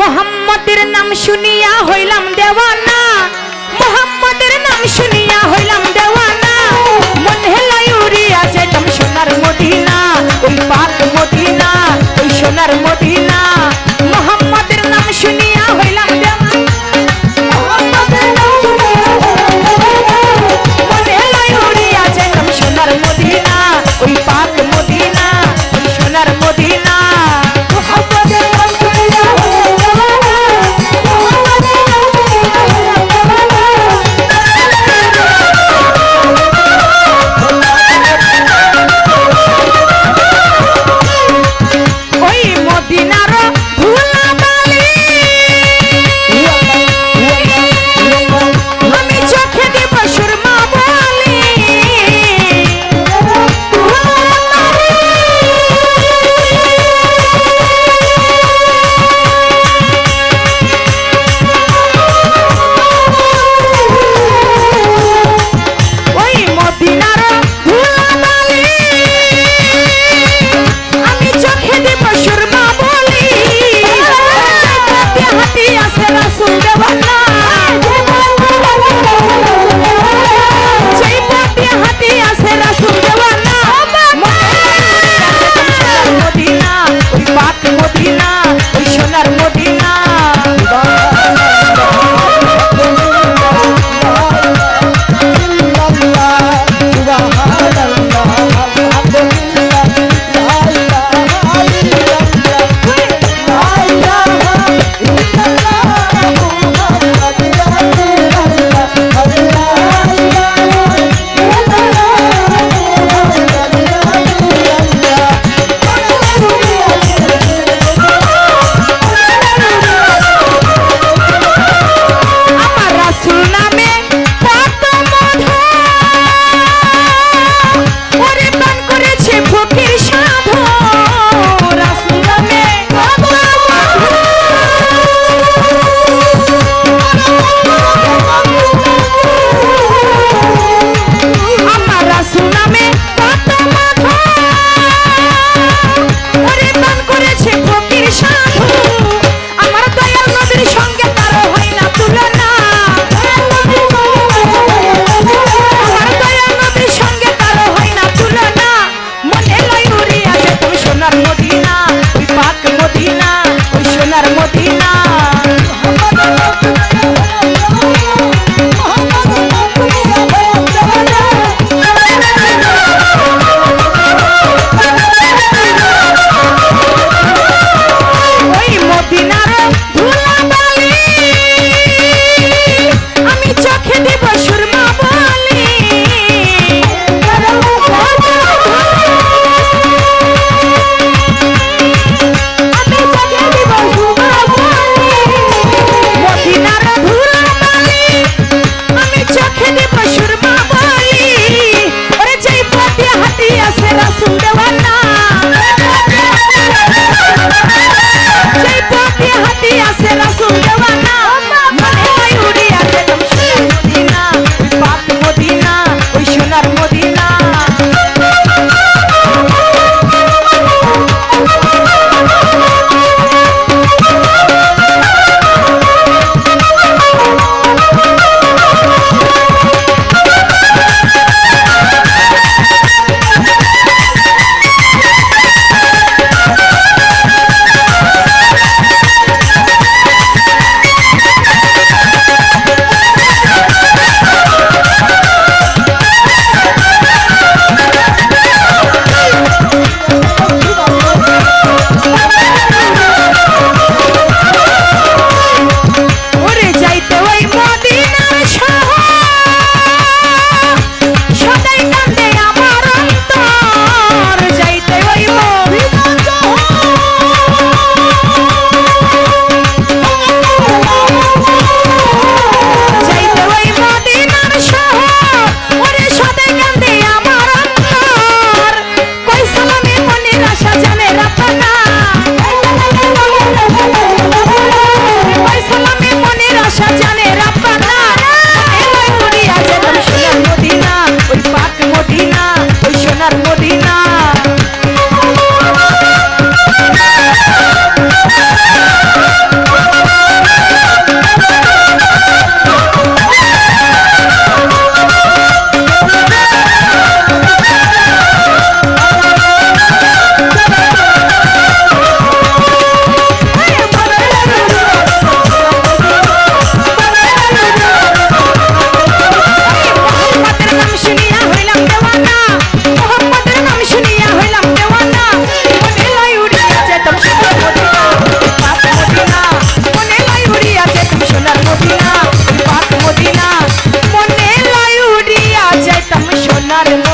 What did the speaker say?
মোহাম্মদের নাম শুনিয়া হইলাম দেওয়ানা। মোহাম্মদের নাম শুনিয়া হইলাম দেওয়ানা। not in